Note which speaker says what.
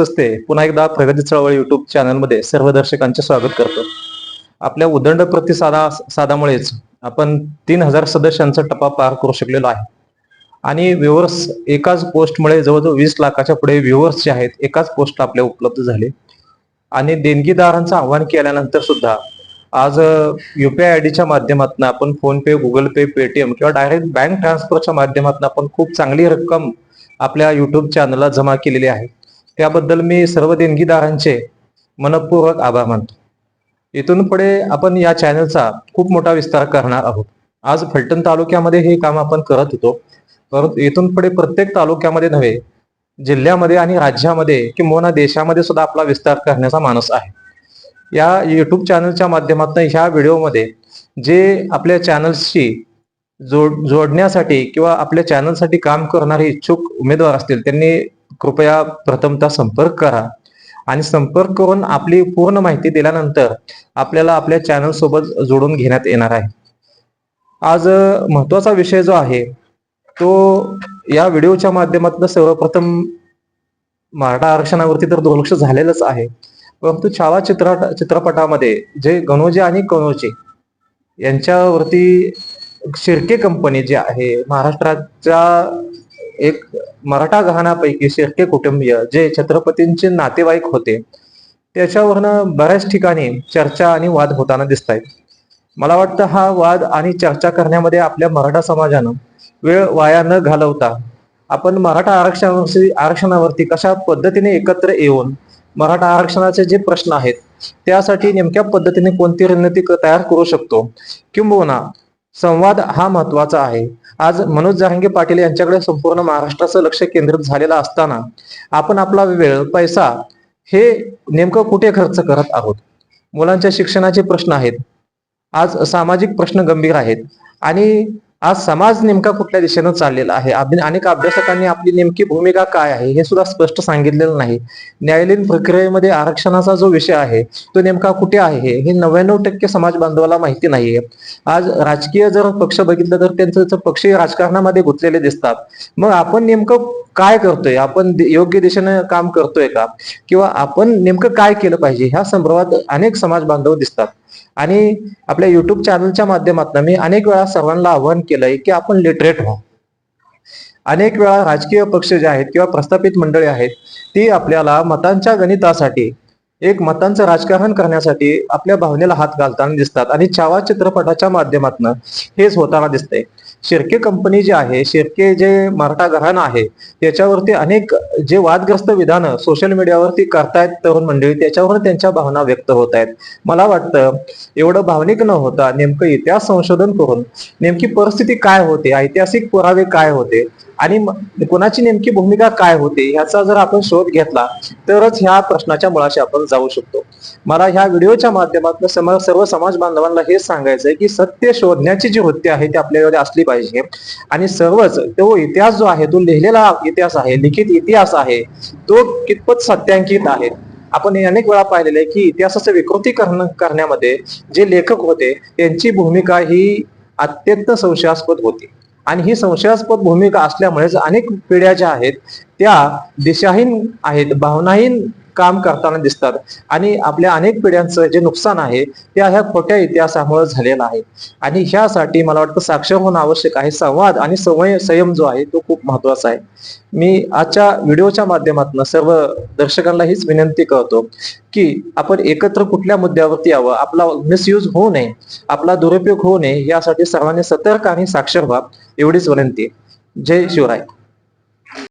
Speaker 1: असते. पुन्हा एकदा प्रगती चळवळ युट्यूब चॅनलमध्ये सर्व दर्शकांचे स्वागत करतो. आपल्या उदंड प्रतिसादा साधामुळेच आपण तीन हजार सदस्यांचा टप्पा पार करू शकलेलो आहे. आणि व्ह्युअर्स एकाच पोस्टमुळे जवळजवळ वीस लाखाच्या पुढे व्ह्युअर्स जे आहेत एकाच पोस्ट आपल्या उपलब्ध झाले. आणि देणगीदारांचं आव्हान केल्यानंतर सुद्धा आज युपीआय आय डीच्या माध्यमातून आपण फोन पे गुगल पे पेटीएम किंवा डायरेक्ट बँक ट्रान्सफरच्या माध्यमातून आपण खूप चांगली रक्कम आपल्या युट्यूब चॅनलला जमा केलेली आहे. त्याबद्दल मी सर्व देणगीदारांचे मनपूर्वक आभार मानतो. इथून पुढे आपण या चॅनलचा खूप मोठा विस्तार करणार आहोत. आज फलटण तालुक्यामध्ये हे काम आपण करत होतो. परंतु इथून पुढे प्रत्येक तालुक्यामध्ये नव्हे जिल्ह्यामध्ये आणि राज्यामध्ये किंवा देशामध्ये सुद्धा आपला विस्तार करण्याचा मानस आहे. या युट्यूब चॅनलच्या माध्यमातून ह्या व्हिडिओमध्ये जे आपल्या चॅनल्सशी जोड जोडण्यासाठी किंवा आपल्या चॅनलसाठी काम करणारे इच्छुक उमेदवार असतील त्यांनी कृपया प्रथमतः संपर्क करा. आणि संपर्क करून आपली पूर्ण माहिती दिल्यानंतर आपल्याला आपल्या चॅनल सोबत जोडून घेण्यात येणार आहे. आज महत्त्वाचा विषय जो आहे तो या व्हिडिओच्या माध्यमातून सर्वप्रथम मराठा आरक्षणावरती तर दुर्लक्ष झालेलंच आहे. परंतु छावा चित्र चित्रपटामध्ये जे गणोजे आणि कणोजी यांच्यावरती शिर्के कंपनी जी आहे महाराष्ट्राच्या एक मराठा घराण्यापैकी शिर्के कुटुंबीय जे छत्रपतींचे नातेवाईक होते त्याच्यावरनं बऱ्याच ठिकाणी चर्चा आणि वाद होताना दिसत आहेत मला वाटतं हा वाद आणि चर्चा करण्यामध्ये आपल्या मराठा समाजानं वेळ वाया न घालवता आपण मराठा आरक्षणावरती आरक्षणावरती कशा पद्धतीने एकत्र येऊन मराठा आरक्षणाचे जे प्रश्न आहेत त्यासाठी नेमक्या पद्धतीने कोणती रणनीती तयार करू शकतो? किंबहुना संवाद हा महत्त्वाचा आहे. आज मनोज जहांगे पाटील यांच्याकडे संपूर्ण महाराष्ट्राचं लक्ष केंद्रित झालेलं असताना आपण आपला वेळ पैसा हे नेमकं कुठे खर्च करत आहोत? मुलांच्या शिक्षणाचे प्रश्न आहेत. आज सामाजिक प्रश्न गंभीर आहेत. आणि आज समाज नेमका कुठल्या दिशेनं चाललेला आहे? अनेक अभ्यासकांनी आपली नेमकी भूमिका काय आहे हे सुद्धा स्पष्ट सांगितलेलं नाही. न्यायालयीन प्रक्रियेमध्ये आरक्षणाचा जो विषय आहे तो नेमका कुठे आहे हे? नव्याण्णव टक्के समाज बांधवाला माहिती नाहीये. आज राजकीय जर पक्ष बघितलं तर त्यांचं त्यांचं पक्षीय राजकारणामध्ये गुंतलेले दिसतात. मग आपण नेमकं काय करतोय? आपण योग्य दिशेने काम करतोय का? किंवा आपण नेमकं काय केलं पाहिजे? ह्या संदर्भात अनेक समाज बांधव दिसतात. आणि आपल्या युट्यूब चॅनलच्या माध्यमातून मी अनेक वेळा सर्वांना आवाहन केलंय की आपण लिटरेट व्हा. अनेक वेळा राजकीय पक्ष जे आहेत किंवा प्रस्थापित मंडळी आहेत ती आपल्याला मतांच्या गणितासाठी एक मतांचं राजकारण करण्यासाठी आपल्या भावनेला हात घालताना दिसतात आणि छावा चित्रपटाच्या माध्यमातून हेच होताना दिसते शिर्के कंपनी जी आहे शिर्के जे मराठा घराणं आहे त्याच्यावरती अनेक जे वादग्रस्त विधानं सोशल मीडियावरती करतायत तरुण मंडळी त्याच्यावर त्यांच्या भावना व्यक्त होत आहेत मला वाटतं एवढं भावनिक न होता नेमकं इतिहास संशोधन करून नेमकी परिस्थिती काय होते ऐतिहासिक पुरावे काय होते आणि कोणाची नेमकी भूमिका काय होती ह्याचा जर आपण शोध घेतला तरच ह्या प्रश्नाच्या मुळाशी आपण जाऊ शकतो. मला ह्या व्हिडिओच्या माध्यमातून सम- सर्व समाज बांधवांना हे सांगायचं आहे की सत्य शोधण्याची जी वृत्ती आहे ती आपल्याकडे असली पाहिजे. आणि सर्वच तो इतिहास जो आहे तो लिहिलेला इतिहास आहे लिखित इतिहास आहे तो कितपत सत्यांकित आहे? आपण अनेक वेळा पाहिलेलं आहे की इतिहासाचं विकृतीकरण करण्यामध्ये जे लेखक होते त्यांची भूमिका ही अत्यंत संशयास्पद होती. आणि ही संशयास्पद भूमिका असल्यामुळेच अनेक पिढ्या ज्या आहेत त्या दिशाहीन आहेत भावनाहीन काम करताना दिसतात. आणि आपल्या अनेक पिढ्यांचं जे नुकसान आहे ते ह्या खोट्या इतिहासामुळे झालेलं आहे. आणि ह्यासाठी मला वाटतं साक्षर होणं आवश्यक आहे. संवाद आणि संवय संयम जो आहे तो खूप महत्त्वाचा आहे. मी आजच्या व्हिडिओच्या माध्यमातून सर्व दर्शकांना हीच विनंती करतो की आपण एकत्र कुठल्या मुद्द्यावरती यावं? आपला मिसयूज होऊ नये. आपला दुरुपयोग होऊ नये. यासाठी सर्वांनी सतर्क आणि साक्षर व्हा. एवढीच विनंती. जय शिवराय.